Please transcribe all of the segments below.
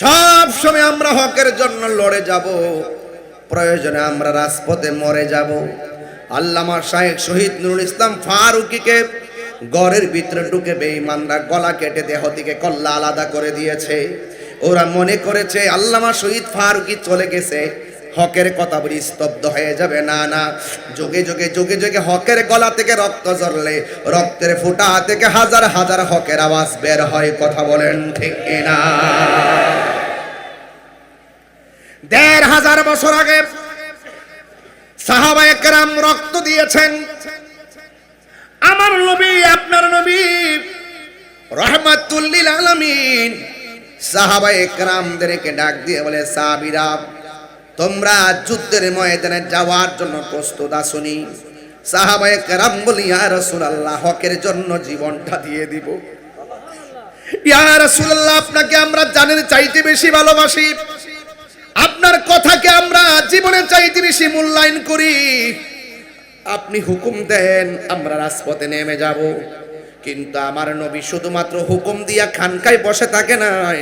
সব সময় আমরা হকের জন্য লড়ে যাব। প্রয়োজনে আমরা রাজপথে মরে যাব। আল্লামা শাহেখ শহীদ নুরুল ইসলাম ফারুকিকে গড়ের ভিতরে ঢুকে বেঈমানরা গলা কেটে দেহ থেকে কল্লা আলাদা করে দিয়েছে। ওরা মনে করেছে, আল্লামা শহীদ ফারুকি চলে গেছে। হকের কথা বলি, স্তব্ধ হয়ে যাবে। না না, যোগে যোগে যোগে যোগে হকের গলা থেকে রক্ত ঝরলে, রক্তের ফোঁটা থেকে হাজার হাজার হকের আওয়াজ বের হয়। কথা বলেন ঠিক না দেড় হাজার বছর আগে সাহাবা একরাম রক্ত দিয়েছেন। আমার নবী, আপনার নবী রহমাতুল্লিল আলমিন সাহাবা একরামদেরকে ডাক দিয়ে বলে, সাহাবীরা, তোমরা যুদ্ধের ময়দানে যাওয়ার জন্য প্রস্তুত আসুনি। সাহাবা একরাম বলি, ইয়া রাসূলুল্লাহ, হকের জন্য জীবনটা দিয়ে দিব। ইয়া রাসূলুল্লাহ, আপনাকে আমরা জানের চাইতে বেশি ভালোবাসি। আপনার কথাকে আমরা জীবনে চাইতে বেশি মূল্যায়ন করি। আপনি হুকুম দেন, আমরা রাজপথে নেমে যাব। কিন্তু আমার নবী শুধুমাত্র হুকুম দিয়া খানকায় বসে থাকে নাই।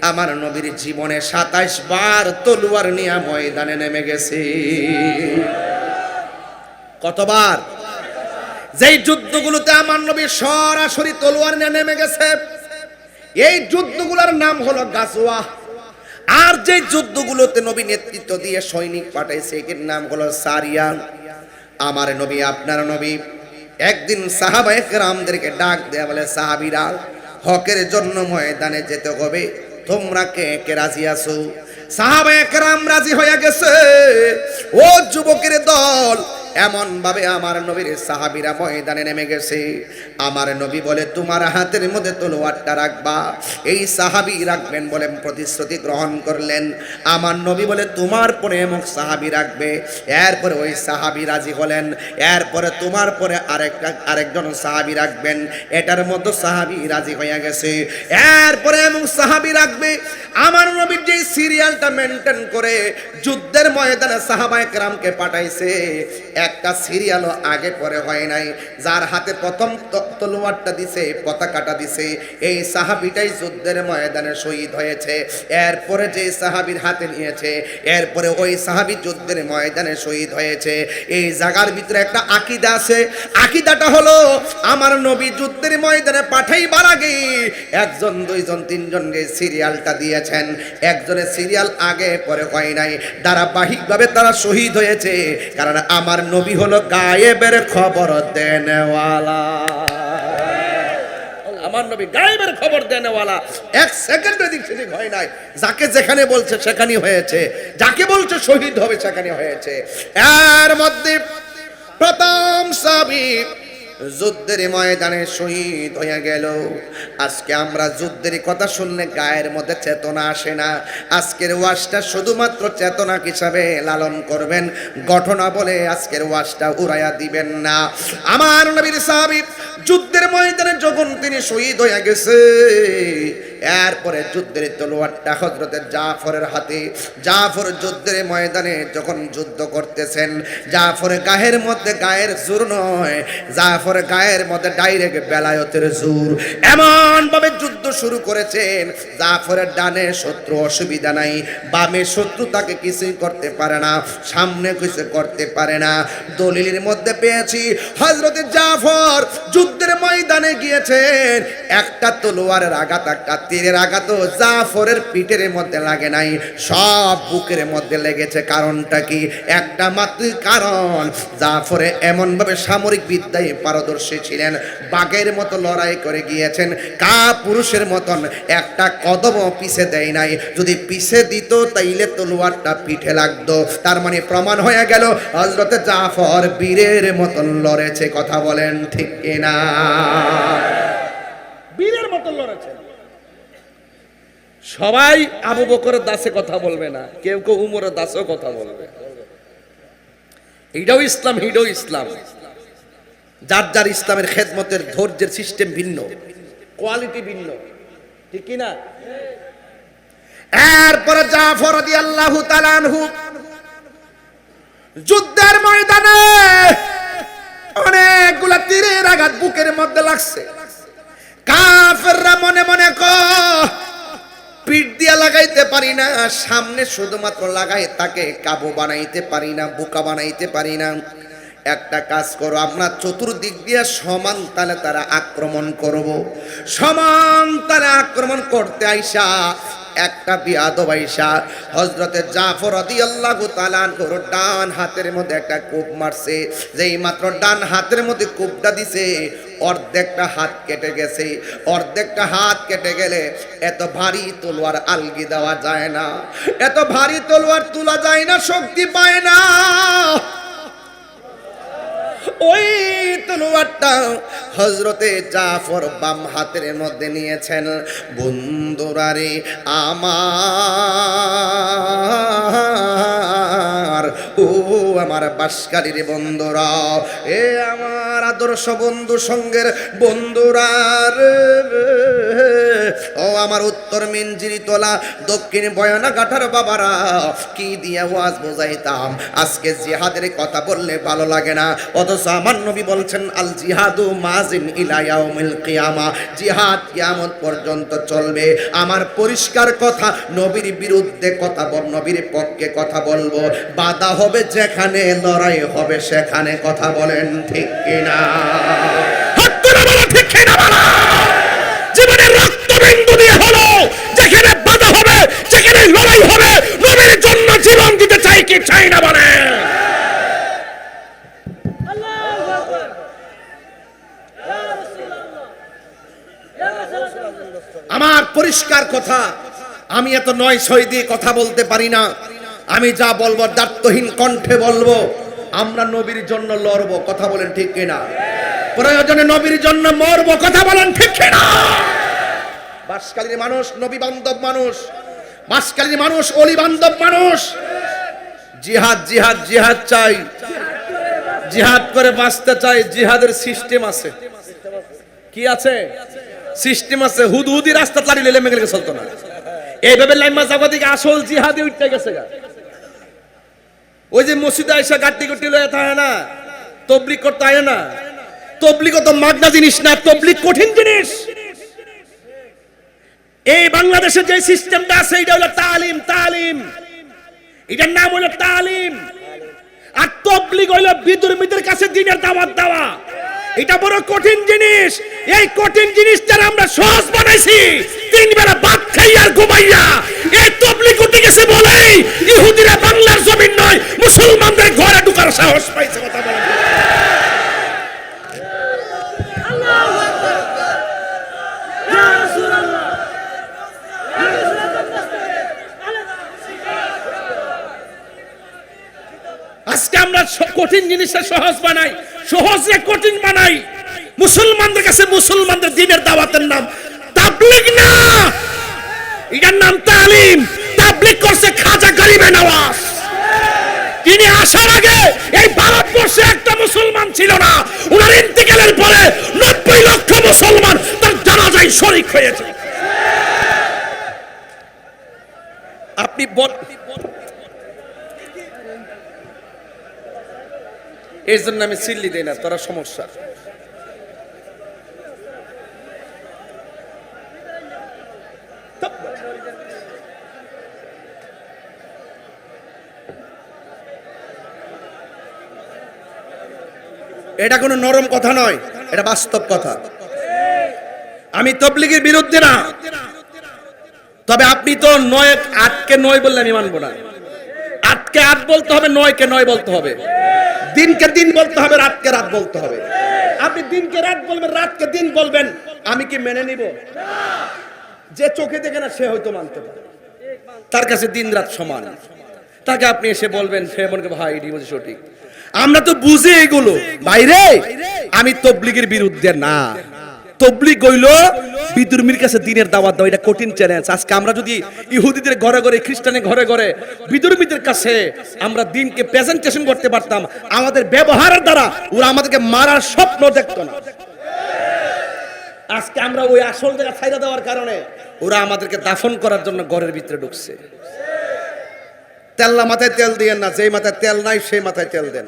আমার নবীর জীবনে সাতাইশ বার তলুয়ার নিয়ে ময়দানে নেমে গেছে। কতবার? যেই যুদ্ধগুলোতে আমার নবী সরাসরি তলোয়ার নিয়ে নেমে গেছে, এই যুদ্ধগুলোর নাম হলো গাছওয়া আর যে যুদ্ধগুলোতে নবী নেতৃত্ব দিয়ে সৈনিক পাঠাইছে এর নাম হলো সারিয়া। আমার নবী, আপনার নবী। একদিন সাহাবা একরামদেরকে ডাক দেয়া বলে, সাহাবিরা, হকের জন্য ময়দানে যেতে হবে। তোমরা কে কে রাজি আছো? সাহাবা একরাম রাজি হয়ে গেছে। ও যুবকের দল এমন ভাবে আমার নবীর সাহাবিরা ময়দানে নেমে গেছে। আমার নবী বলে, তোমার হাতের মধ্যে তলোয়ারটা রাখবা। এই সাহাবি রাখবেন বলে প্রতিশ্রুতি গ্রহণ করলেন। আমার নবী বলে, তোমার পরে এমন সাহাবি রাখবে। এরপরে ওই সাহাবি রাজি হলেন। এরপরে তোমার পরে আরেকটা, আরেকজন সাহাবি রাখবেন। এটার মতো সাহাবি রাজি হয়ে গেছে। এরপরে এমন সাহাবি রাখবে। আমার নবীর যে সিরিয়ালটা মেনটেন করে যুদ্ধের ময়দানে সাহাবা একরামকে পাঠাইছে একটা সিরিয়ালও আগে পরে হয় নাই। যার হাতে প্রথম তলোয়ারটা দিছে, পতাকাটা দিছে। এই সাহাবিটাই যুদ্ধের ময়দানে শহীদ হয়েছে। এরপরে যে সাহাবির হাতে নিয়েছে, এরপরে ওই সাহাবি যুদ্ধের ময়দানে শহীদ হয়েছে। এই জায়গার ভিতরে একটা আকিদা আছে। আকিদাটা হলো, আমার নবী যুদ্ধের ময়দানে পাঠাইবার আগে একজন, দুইজন, তিনজনকে সিরিয়ালটা দিয়েছেন। একজনের সিরিয়াল আগে পরে হয় নাই। ধারাবাহিকভাবে তারা শহীদ হয়েছে। কারণ আমার নবী হলো গায়েবের খবর দেনেওয়ালা। আমার নবী গায়েবের খবর দেনওয়ালা। এক সেকেন্ড এদিক সেদিক হয় নাই। যাকে যেখানে বলছে সেখানেই হয়েছে। যাকে বলছে শহীদ হবে সেখানে হয়েছে। এর মধ্যে প্রথম সাবিক যুদ্ধের ময়দানে শহীদ হয়ে গেল। আজকে আমরা যুদ্ধের কথা শুনলে গায়ের মধ্যে চেতনা আসে না। আজকের ওয়াশটা শুধুমাত্র চেতনা হিসাবে লালন করবেন। ঘটনা বলে আজকের ওয়াশটা উড়াইয়া দিবেন না। আমার নবীর সাহাবী যুদ্ধের ময়দানে যখন তিনি শহীদ হয়ে গেছে এরপরে যুদ্ধের তলোয়ারটা হজরতের জাফরের হাতে, জাফর যুদ্ধের ময়দানে যখন যুদ্ধ করতেছেন জাফরের গায়ের মধ্যে গায়ের জোর নয়, জাফর গায়ের মধ্যে ডাইরেক্ট বেলায়তের জোর। এমন ভাবে যুদ্ধ শুরু করেছেন, জাফরের ডানে শত্রু অসুবিধা নাই, বামে শত্রু তাকে কিছুই করতে পারে না, সামনে কিছু করতে পারে না। দলিলের মধ্যে পেয়েছি হজরতের জাফর যুদ্ধের ময়দানে গিয়েছেন, একটা তলোয়ারের আঘাত, একটা তীরের আঘাত জাফরের পিঠের মধ্যে লাগে নাই, সব বুকের মধ্যে লেগেছে। কারণটা কি? একটা মাত্র কারণ, জাফরে এমন ভাবে সামরিক বিদ্যায় পারদর্শী ছিলেন, বাঘের মতো লড়াই করে গিয়েছেন, কা পুরুষের মতন একটা কদমও পিছে দেয় নাই। যদি পিছে দিত, তাইলে তলোয়ারটা পিঠে লাগতো। তার মানে প্রমাণ হয়ে গেল হজরতে জাফর বীরের মতন লড়েছে, কথা বলেন ঠিক কিনা? বীরের মতন লড়েছে। সবাই আবু বকরের দাসে কথা বলবে না। কেউ কেউ উমরের দাসেও কথা বলবে। এইটাও ইসলাম এইটাও ইসলাম। যার যার ইসলামের খেদমতের ধৈর্যের সিস্টেম ভিন্ন, কোয়ালিটি ভিন্ন। ঠিক কি না এরপরে জাফর রাদিয়াল্লাহু তাআলা আনহু যুদ্ধের ময়দানে অনেকগুলা তীরের আঘাত বুকের মধ্যে লাগছে। কাফেররা মনে মনে ক পিঠ দিয়া লাগাইতে পারি না, সামনে শুধুমাত্র লাগাই তাকে কাবু বানাইতে পারি না, বোকা বানাইতে পারি না। একটা কাজ করো, আপনার চতুর্দিক দিয়ে সমান তালে তারা আক্রমণ করব। সমান তালে আক্রমণ করতে আইসা একটা বিয়াদব আইসা হজরতে জাফর রাদিয়াল্লাহু তাআলা আনহুর ডান হাতের মধ্যে একটা কূপ মারছে। যেই মাত্র ডান হাতের মধ্যে কূপটা দিছে, অর্ধেকটা হাত কেটে গেছে। অর্ধেকটা হাত কেটে গেলে এত ভারী তলোয়ার আলগি দেওয়া যায় না। এত ভারী তলোয়ার তোলা যায় না, শক্তি পায় না। ওই তলোয়ারটা হজরতে জাফর বাম হাতের মধ্যে নিয়েছেন। বন্ধুরারে আমার, ও আমার বাসকারীর বন্ধুরা, এ আমার আদর্শ বন্ধু সঙ্গের বন্ধুরা ও আমার উত্তর মিনজিরি তোলা দক্ষিণ বয়ানা কাঠার বাবারা। কি দিয়ে ওয়াজ বোঝাইতাম? আজকে জিহাদের কথা বললে ভালো লাগে না। অথচ আমার নবী বলছেন, আল জিহাদু মাজিন ইলা ইয়াউমিল কিয়ামা। জিহাদ কিয়ামত পর্যন্ত চলবে। আমার পরিষ্কার কথা, নবীর বিরুদ্ধে কথা বল, নবীর পক্ষে কথা বলব। বাধা হবে যেখানে, লড়াই হবে সেখানে। কথা বলেন ঠিক কিনা? জীবনের রক্তবিন্দু দিয়ে হলো যেখানে বাধা হবে যেখানে লড়াই হবে নবীর জন্য জীবন দিতে চাই কি চাই না বলে? আমার পরিষ্কার কথা, আমি এত নয় ছয় দিয়ে কথা বলতে পারি না। আমি যা বলব দার্থহীন কণ্ঠে বলব, আমরা নবীর জন্য লড়বো, কথা বলেন ঠিক কিনা? প্রয়োজনে নবীর জন্য মরবো, কথা বলেন ঠিক কিনা? বাসকালীর মানুষ নবী বান্ধব মানুষ বাসকালীর মানুষ অলি বান্ধব মানুষ। জিহাদ জিহাদ জিহাদ চাই। জিহাদ করে বাঁচতে চাই, জিহাদের সিস্টেম আছে। কি আছে? সিস্টেম আছে, হুদহুদি রাস্তা চালি লেলে মেঘে চলতো না। এইভাবে লাইমা জাগতিক আসল জিহাদি উঠতে গেছে গা। ওই যে মসজিদে আইসা গাড্ডি গুটি লয়ে থাকে না তবলিক করতে হয় না। তবলিক তো মাগনা জিনিস না তবলিক কঠিন জিনিস। এই বাংলাদেশের যে সিস্টেমটা আছে, এটা হলো তালিম তালিম। এটার নাম হলো তালিম। আর তবলিগ হইল বিদুর্মীদের কাছে দিনের দাওয়াত দেওয়া। এটা বড় কঠিন জিনিস। এই কঠিন জিনিসটার আমরা সহজ বানাইছি। তিন বেলা ভাত খাই আর ঘুমাইয়া। এই তবলিগ উঠে গেছে বলেই ইহুদিরা বাংলার জমিন নয়, মুসলমানদের ঘরে ঢুকার সাহস পাইছে কথা বলেন স- কঠিন জিনিসটা সহজ বানাই সহজে কঠিন বানাই মুসলমানদের কাছে মুসলমানদের দিনের দাওয়াতের নাম তাবলিগ না। এটার নাম তালিম। তাবলিগ করছে খাজা গরিবে নওয়াজ। তিনি আসার আগে এই ভারতবর্ষে একটা মুসলমান ছিল না। ওনার ইন্তিকালের পরে নব্বই লক্ষ মুসলমান তার জানাজায় শরিক হয়েছে। আপনি বল এর জন্য আমি সিল্লি দেই না, তোরা সমস্যা। এটা কোনো নরম কথা নয়, এটা বাস্তব কথা। আমি তবলিগের বিরুদ্ধে না, তবে আপনি তো নয়, আটকে নয় বললে আমি মানবো না। আটকে আট বলতে হবে, নয়কে নয় বলতে হবে। দিনকে দিন বলতে হবে, রাতকে রাত বলতে হবে। আপনি দিনকে রাত বলবেন, রাতকে দিন বলবেন, আমি কি মেনে নিব? যে চোখে দেখে না, সে হয়তো মানতে পারে। তার কাছে দিন রাত সমান। তাকে আপনি এসে বলবেন, সে মনে ভাই এটি বলছে সঠিক। আমরা তো বুঝি এগুলো। বাইরে? আমি তবলিগের বিরুদ্ধে না। তবলিগ গইল বিদুর্মীর কাছে দিনের দাওয়াত দাও এটা কঠিন চ্যালেঞ্জ আজকে আমরা যদি ইহুদিদের ঘরে ঘরে, খ্রিস্টানের ঘরে ঘরে বিদুর্মীদের কাছে আমরা দিনকে প্রেজেন্টেশন করতে পারতাম, আমাদের ব্যবহারের দ্বারা ওরা আমাদেরকে মারার স্বপ্ন দেখতো না। আজকে আমরা ওই আসল জায়গা ছাইরা দেওয়ার কারণে ওরা আমাদেরকে দাফন করার জন্য ঘরের ভিতরে ঢুকছে। তেল্লা মাথায় তেল দিয়েন না, যেই মাথায় তেল নাই সেই মাথায় তেল দেন।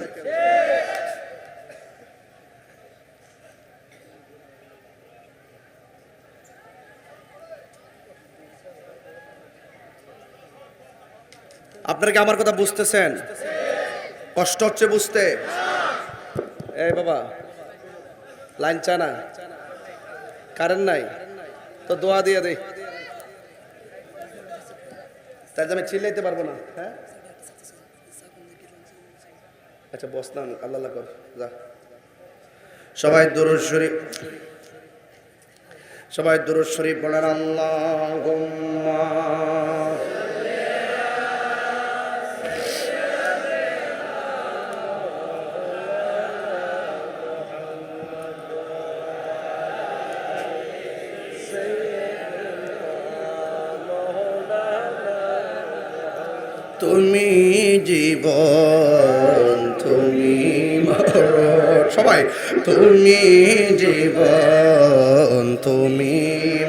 আপনারা কি আমার কথা বুঝতেছেন? কষ্ট হচ্ছে বুঝতে। এই বাবা, লাইন চানা কারেন্ট নাই। তো দোয়া দিয়ে দে। তাই আমি চিল্লাইতে পারব না হ্যাঁ? আচ্ছা বসলাম আল্লাহ আল্লাহ কর, যা। সবাই দুরুদ শরীফ, সবাই দুরুদ শরীফ বলেন আল্লাহ তুমি জীবন তুমি মরণ। সবাই তুমি জীবন তুমি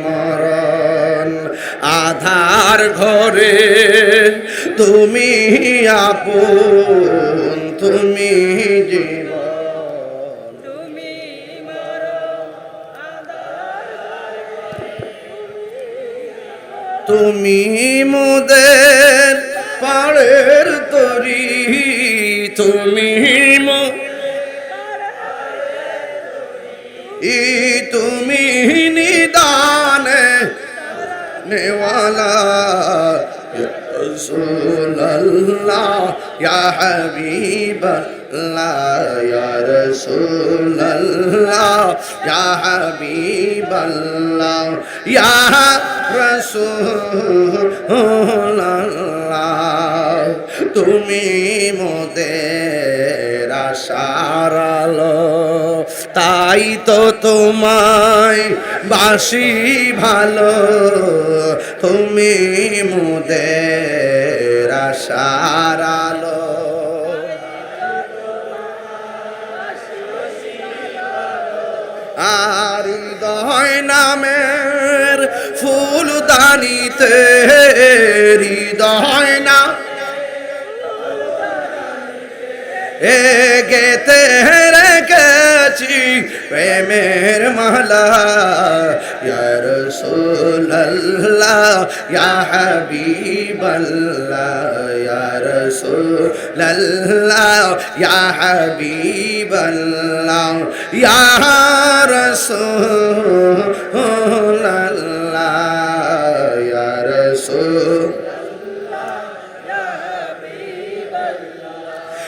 মরণ। আধার ঘরে তুমি আপন তুমি জীবন। তুমি মোদের পাড়ের তরি তুমি ই তুমি নিদান নেওয়ালা রসুল্লাহ ইয়া তুমি মোদের সারাল তাই তো তোমায় বাসি ভালো। তুমি মোদের সারালো দানিতে হৃদয় না। এ গেতে রেখেছি প্রেমের মালা। ইয়া রাসূলুল্লাহ, ইয়া হাবিবাল্লাহ, ইয়া রাসূলুল্লাহ, ইয়া হাবিবাল্লাহ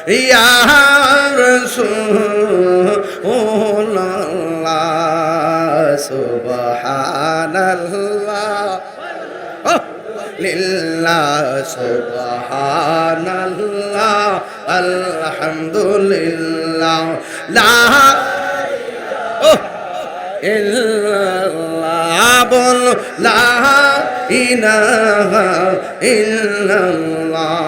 ইয়া রাসূলুল্লাহ সুবহানাল্লাহ। লিল্লাহ সুবহানাল্লাহ আলহামদুলিল্লাহ। লা ইল্লাল্লাহ বল লা ইলাহা ইল্লাল্লাহ।